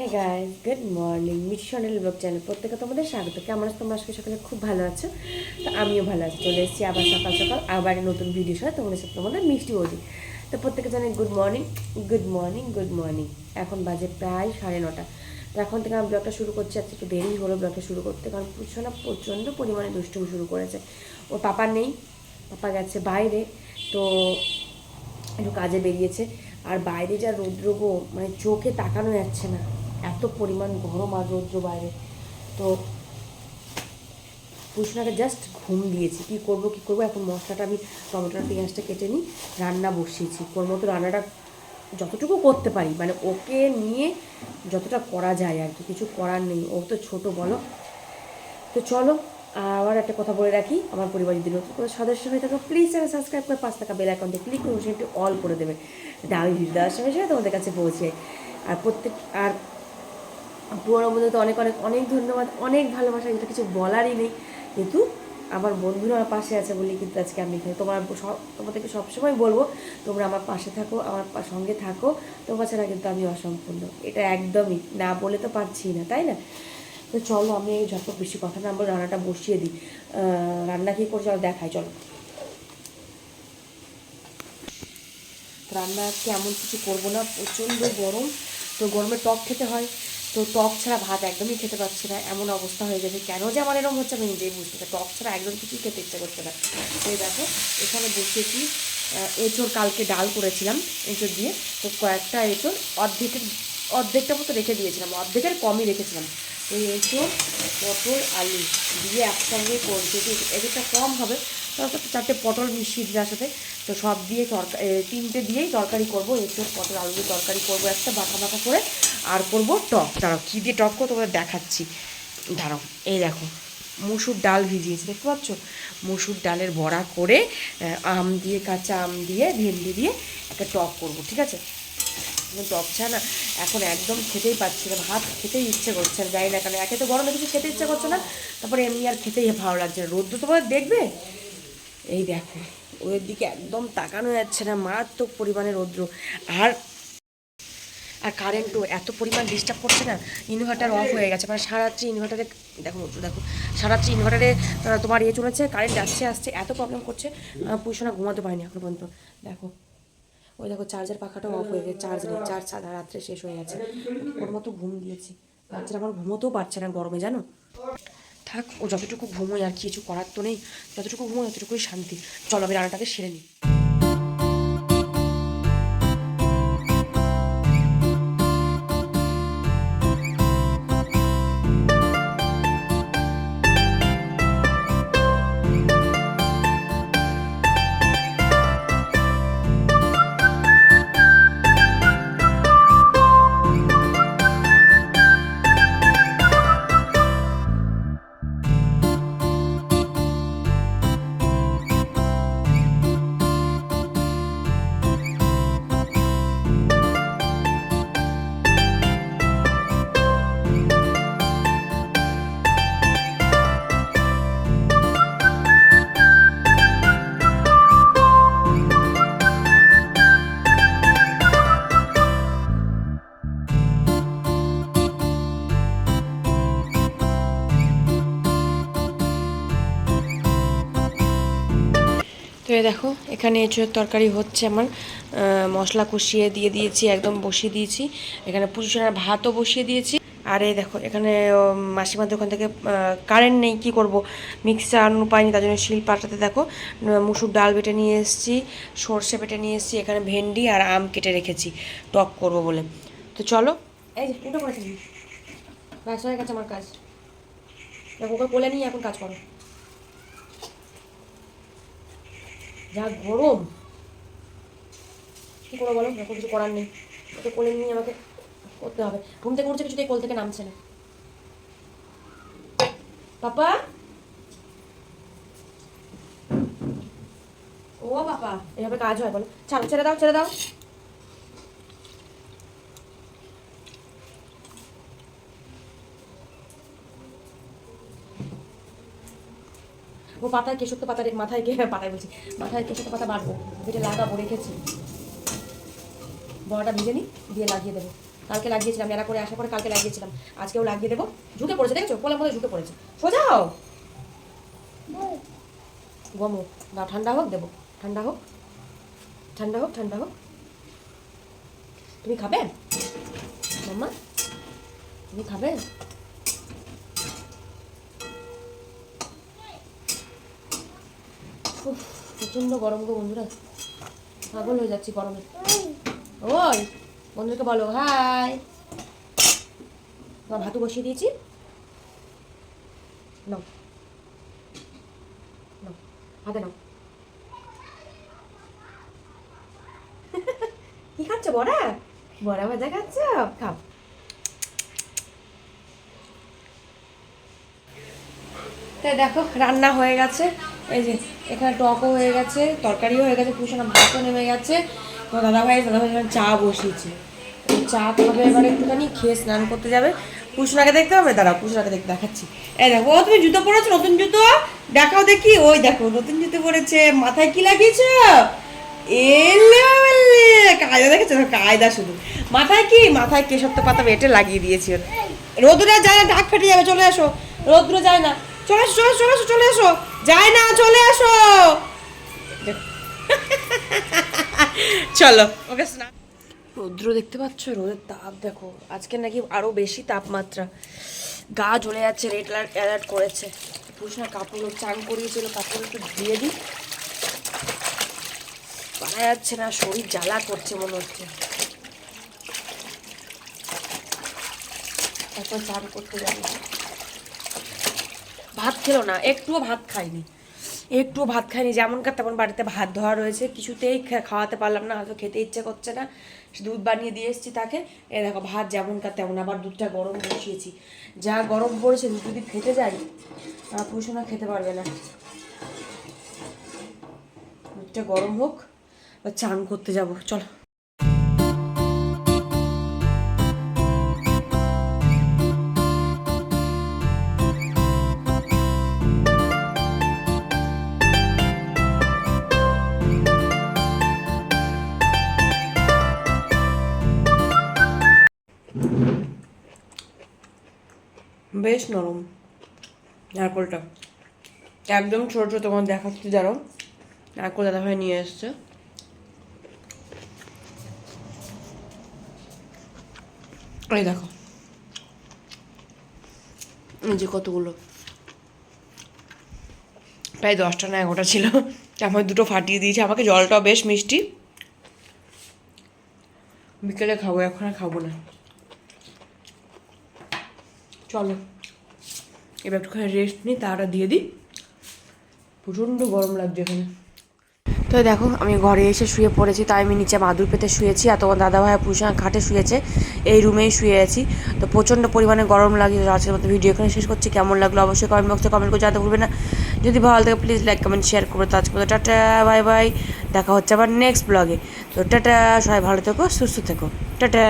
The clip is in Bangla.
হে গাইজ গুড মর্নিং মিশনের ব্লগ চ্যানেল প্রত্যেকে তোমাদের স্বাগত। কেমন আছো তোমরা? আজকে সকালে খুব ভালো আছো। তো আমিও ভালো আছি। চলে এসেছি আবার সকাল সকাল আবার নতুন ভিডিও সাথে। তোমাদের সাথে তোমাদের মিষ্টি বলি তো প্রত্যেকে জানে good morning good morning good morning এখন বাজে প্রায় সাড়ে নটা। তো এখন থেকে আমি ব্লগটা শুরু করছি। আজকে একটু দেরি হলো ব্লগটা শুরু করতে। কারণ পুষোনা প্রচণ্ড পরিমাণে দুষ্টুমি শুরু করেছে। ওর পাপা নেই। পাপা গেছে বাইরে। তো একটু কাজে বেরিয়েছে। আর বাইরে যা রৌদ্র মানে চোখে তাকানো যাচ্ছে না। এত পরিমাণ গরম আর রৌদ্র বাইরে। তো পুষনাকে জাস্ট ঘুম দিয়েছি। কী করব কী করব? এখন মশলাটা আমি টমেটোর পেঁয়াজটা কেটে নিই, রান্না বসিয়েছি। ওর মতো রান্নাটা যতটুকু করতে পারি। মানে ওকে নিয়ে যতটা করা যায় আর কি, কিছু করার নেই। ও তো ছোটো, বলো। তো চলো, আবার একটা কথা বলে রাখি। আমার পরিবার যদি নতুন কোনো সদস্য হয়ে থাকো প্লিজ চ্যানেল সাবস্ক্রাইব করে পাঁচ টাকা বেল আইকনতে ক্লিক করে সেটি অল করে দেবে। আমি ভিডিও দেওয়ার সময় সময় তোমাদের কাছে পৌঁছে আর প্রত্যেক আর পুরোনো বন্ধু তো অনেক অনেক অনেক ধন্যবাদ, অনেক ভালোবাসা এটা কিছু বলারই নেই। কিন্তু আমার বন্ধুরা আমার পাশে আছে বলে কিন্তু আজকে আমি এখানে তোমার সব তোমাদেরকে সবসময় বলব, তোমরা আমার পাশে থাকো, আমার সঙ্গে থাকো। তোমার ছাড়া কিন্তু আমি অসম্পূর্ণ। এটা একদমই, না বলে তো পারছি না, তাই না? তো চলো আমি ঝটপট বেশি কথা না বলে রান্নাটা বসিয়ে দিই। রান্না কী করে চলো দেখাই, চলো। রান্না আজকে এমন কিছু করব না? প্রচণ্ড গরম। তো গরমে টক খেতে হয়। তো টক ছাড়া ভাত একদমই খেতে পারছি না, এমন অবস্থা হয়ে গেছে। কেন যে আমার এরকম হচ্ছে আমি নিজেই বুঝতে পারি টক ছাড়া একদম কিছুই খেতে ইচ্ছে করছে না। তো দেখো, এখানে বসিয়েছি এঁচোর কালকে ডাল করেছিলাম এঁচোর দিয়ে। তো কয়েকটা এঁচোর অর্ধেকের অর্ধেকটা মতো রেখে দিয়েছিলাম, অর্ধেকের কমই রেখেছিলাম। এই এঁচোড় পটল আলু দিয়ে একসঙ্গে যদি এদিকটা কম হবে। তাহলে তো চারটে পটল মিশিয়ে দিই তার সাথে। তো সব দিয়ে তরকারি তিনটে দিয়েই তরকারি করব। এঁচোড় পটল আলু দিয়ে তরকারি করব একটা বাঁকা বাঁকা করে। আর করব টক। দাঁড়াও, কী দিয়ে টক করব তোমাদের দেখাচ্ছি। দাঁড়াও, এই দেখো, মুসুর ডাল ভিজিয়েছি। দেখতে পাচ্ছ? মুসুর ডালের বড়া করে আম দিয়ে, কাঁচা আম দিয়ে, ভেন্ডি দিয়ে একটা টক করব। ঠিক আছে? টক না, এখন একদম খেতেই পাচ্ছি না, ভাত খেতেই ইচ্ছে করছে না যাই না কেন, একে তো গরমে কিছু খেতে ইচ্ছে করছে না, তারপরে এমনি আর খেতেই ভালো লাগছে না। রোদ্র তোমাদের দেখবে? এই দেখো, ওদের দিকে একদম তাকানো যাচ্ছে না, মারাত্মক পরিমাণে রৌদ্র আর আর কারেন্টও এত পরিমাণ ডিস্টার্ব করছে না ইনভার্টার অফ হয়ে গেছে মানে সারাত্রি ইনভার্টারে দেখো দেখো সারাত্রি ইনভার্টারে তোমার ইয়ে চলেছে কারেন্ট যাচ্ছে আসছে, এত প্রবলেম করছে পুষনা ঘুমাতে পারিনি এখন পর্যন্ত। দেখো ওই দেখো চার্জার পাখাটাও অফ হয়ে গেছে চার্জ নেই চার্জ সারা রাত্রে শেষ হয়ে গেছে। ওর মতো ঘুম দিয়েছি। বাচ্চারা আমার ঘুমোতেও পারছে না গরমে, জানো? থাক, ও যতটুকু ঘুমোয় আর কিছু করার তো নেই, যতটুকু ঘুমোয় ততটুকুই শান্তি। চলো আমি রান্নাটাকে সেরে নিই। তো এই দেখো, এখানে এঁচুড়ের তরকারি হচ্ছে আমার। মশলা কষিয়ে দিয়ে দিয়েছি, একদম বসিয়ে দিয়েছি। এখানে পুজোর ভাতও বসিয়ে দিয়েছি। আর এই দেখো, এখানে মাসিমার দোকান থেকে কারেন্ট নেই, কি করব? মিক্সার আনু পাইনি, তার জন্য শিল পাটাতে দেখো। মুসুর ডাল বেটে নিয়ে এসেছি, সর্ষে বেটে নিয়ে এসেছি, এখানে ভেন্ডি আর আম কেটে রেখেছি, টক করব বলে। তো চলো, এই যে হয়ে গেছে আমার কাজ। দেখো, ওকে কোলে নিয়ে এখন কাজ করো। যা গরম। কী করব বলো? এখন কিছু করার নেই। ওকে কোলে নিয়ে আমাকে করতে হবে। ঘুম থেকে উঠছে কিছুতেই কোল থেকে নামছে না। পাপা? ও বাবা, এভাবে কাজ হয় বলো। ছাড়ো, ছেড়ে দাও ছেড়ে দাও। ও পাতায় কেশত্ব পাতা মাথায় কে পাতায় বলছি, মাথায় কেশত্ব পাতা বাড়বো এটা লাগাবো রেখেছি। বড়াটা ভিজে নি দিয়ে লাগিয়ে দেবো। কালকে লাগিয়েছিলাম এরা করে আসার পরে কালকে লাগিয়েছিলাম। আজকেও লাগিয়ে দেবো। ঝুঁকে পড়েছে, দেখেছ? কোলার মধ্যে ঝুঁকে পড়েছে। সোজাও গম। না, ঠান্ডা হোক, দেবো। ঠান্ডা হোক। ঠান্ডা হোক ঠান্ডা হোক। তুমি খাবে? মাম্মা? তুমি খাবে? গরম গো বন্ধুরা। পাগল হয়ে যাচ্ছি গরমে। ওই, বন্ধুদেরকে বলো, হাই। তোমার ভাতু বসিয়ে দিয়েছি। নাও। নাও হাতে নাও। কি খাচ্ছ বড়া? বড়া ভাজা খাচ্ছ? খাও। তাই দেখো, রান্না হয়ে গেছে। এই যে, এখানে টকও হয়ে গেছে, তরকারিও হয়ে গেছে পুষানো ভাতও নেমে গেছে। তো দাদাভাই দাদাভাই চা বসিয়েছে। চা খাবে এবার একটুখানি, খেয়ে স্নান করতে যাবে। পুষনাকে দেখতে হবে? দাঁড়াও, পুষনাকে দেখতে দেখাচ্ছি। এই দেখো, ও, তুমি জুতো পরেছো? নতুন জুতো? দেখাও দেখি। ওই দেখো, নতুন জুতো পরেছে। মাথায় কি লাগিয়েছ? এলে কায়দা দেখেছ? কায়দা শুধু। মাথায় কি? মাথায় কেশব পাতা বেটে লাগিয়ে দিয়েছি। রোদুরা যায় না ঢাক ফেটে যাবে, চলে আসো রোদুরা যায় না। চলে আসো চলে আসো চলে আসো চলে আসো যায় না, চলে আসো। চলো, ওকে রৌদ্র দেখতে পাচ্ছ? রোদের তাপ দেখো। আজকে নাকি আরও বেশি তাপমাত্রা। গা জ্বলে যাচ্ছে রেড অ্যালার্ট করেছে। পুরুষ না, কাপড় চান করিয়েছিল, কাপড় একটু ধুয়ে দিই। পারা যাচ্ছে না, শরীর জ্বালা করছে মনে হচ্ছে। তারপর চান করতে যাব। ভাত খেলো না, একটুও ভাত খাইনি। একটুও ভাত খাইনি যেমনকার তেমন বাড়িতে ভাত ধোয়া রয়েছে, কিছুতেই খাওয়াতে পারলাম না, হয়তো খেতে ইচ্ছে করছে না। দুধ বানিয়ে দিয়ে এসেছি তাকে, এ দেখো ভাত যেমনকার তেমন, আবার দুধটা গরম বসিয়েছি। যা গরম পড়েছে, দুধ যদি যায় আমার পুষোনা খেতে পারবে না। দুধটা গরম হোক চান করতে যাব, চলো। বেশ নরম নারকলটা। একদম ছোট ছোট তোমার দেখাচ্ছি যারো নারকল দাদা ভাই নিয়ে এসছে এই দেখো। এই যে কতগুলো। প্রায় দশটা না এগারোটা ছিল। আমার দুটো ফাটিয়ে দিয়েছে। আমাকে জলটাও বেশ মিষ্টি। বিকেলে খাব, এখন আর খাব না। চলো। এবার একটুখানি রেস্ট নিই তারা দিয়ে দিই। প্রচণ্ড গরম লাগছে এখানে। তো দেখো, আমি ঘরে এসে শুয়ে পড়েছি, তাই আমি নিচে মাদুর পেতে শুয়েছি, আর তোমার দাদা দাদাভাই পুষা খাটে শুয়েছে, এই রুমেই শুয়ে আছি। তো প্রচণ্ড পরিমাণে গরম লাগে আজকের মতো ভিডিও এখানে শেষ করছি। কেমন লাগল অবশ্যই কমেন্ট বক্সে কমেন্ট করে জানাতে ভুলবে না। যদি ভালো থাকে প্লিজ লাইক কমেন্ট শেয়ার করবে। তো আজকে টাটা বাই বাই দেখা হচ্ছে আবার নেক্সট ব্লগে তো টাটা, সবাই ভালো থেকো, সুস্থ থেকো। টাটা।